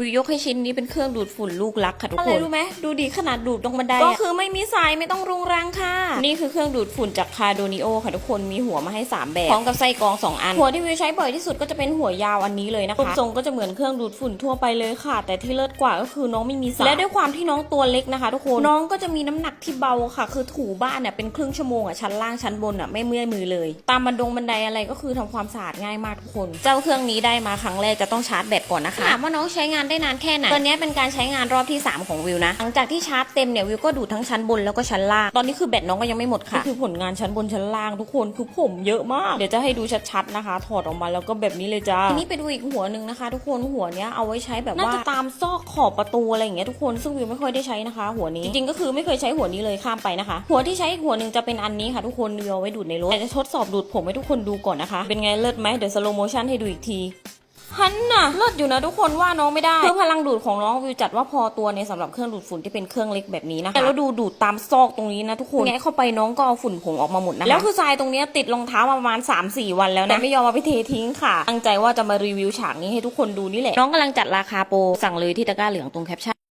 วิวยกให้ชิ้นนี้เป็นเครื่องดูดฝุ่นลูกรักค่ะทุกคนอะไรรู้รู้ไหมดูดีขนาดดูดตรงบันไดก็ก็คือไม่มีสายไม่ต้องรุงรังค่ะ นี่คือเครื่องดูดฝุ่นจากคาโดนิโอค่ะทุกคนมีหัวมาให้ 3 แบบพร้อมกับไส้กรอง 2 อัน หัวที่วิวใช้บ่อยที่สุดก็จะเป็นหัวยาวอันนี้เลยนะคะรูปทรงก็จะเหมือนเครื่องดูดฝุ่นทั่วไปเลยค่ะ แต่ที่เลิศกว่าก็คือน้องไม่มีสายและด้วยความที่น้องตัวเล็กนะคะ ทุกคนน้องก็จะมีน้ำหนักที่เบาค่ะ คือถูบ้านเนี่ยเป็นครึ่งชั่วโมงอะชั้นล่างชั้นบนอะไม่เมื่อยมือเลย ตามบันดงบันไดอะไรก็คือทำความสะอาดง่ายมากทุกคน เจ้าเครื่องนี้ได้มาครั้งแรกจะต้องชาร์จแบตก่อนนะคะถามว่าน้องใช้งานได้นานแค่ไหนตัวเนี้ยเป็นการใช้งานรอบที่ 3 ของวิวนะ หลังจากที่ชาร์จเต็มเนี่ยวิวก็ดูดทั้งชั้นบนแล้วก็ชั้นล่าง ตอนนี้คือแบตน้องก็ยังไม่หมดค่ะ นี่คือผลงานชั้นบนชั้นล่างทุกคนคือผมเยอะมาก เดี๋ยวจะให้ดูชัดๆนะคะ ถอดออกมาแล้วก็แบบนี้เลยจ้า ทีนี้ไปดูอีกหัวหนึ่งนะคะ ทุกคนหัวเนี้ยเอาไว้ใช้แบบว่าน่าจะตามซอกขอบประตูอะไรอย่างเงี้ยทุกคนซึ่งวิวไม่ค่อยได้ใช้นะคะ หัวนี้จริงๆก็คือไม่เคยใช้หัวนี้เลยข้ามไปนะคะ หัวที่ใช้อีกหัวหนึ่งจะเป็นอันนี้ค่ะ ทุกคนวิวเอาไว้ดูดในรถแต่จะทดสอบดูดผมให้ทุกคนดูก่อนนะคะ เป็นไงเลิศไหมเดี๋ยวสโลโมชั่นให้ดูอีกที ฮันน่ะเลิศอยู่นะทุกคนว่าน้องไม่ได้คือพลังดูดของน้องวิวจัดว่าพอตัวในสำหรับเครื่องดูดฝุ่นที่เป็นเครื่องเล็กแบบนี้นะคะแล้วดูดูดตามซอกตรงนี้นะทุกคนแงะเข้าไปน้องก็เอาฝุ่นผงออกมาหมดนะคะแล้วคือทรายตรงเนี้ยติดรองเท้ามาประมาณ 3-4 วันแล้วนะแต่ไม่ยอมเอาไปเททิ้งค่ะตั้งใจว่าจะมารีวิวฉากนี้ให้ทุกคนดูนี่แหละน้องกำลังจัดราคาโปรสั่งเลยที่ตะกร้าเหลืองตรงแคปชั่น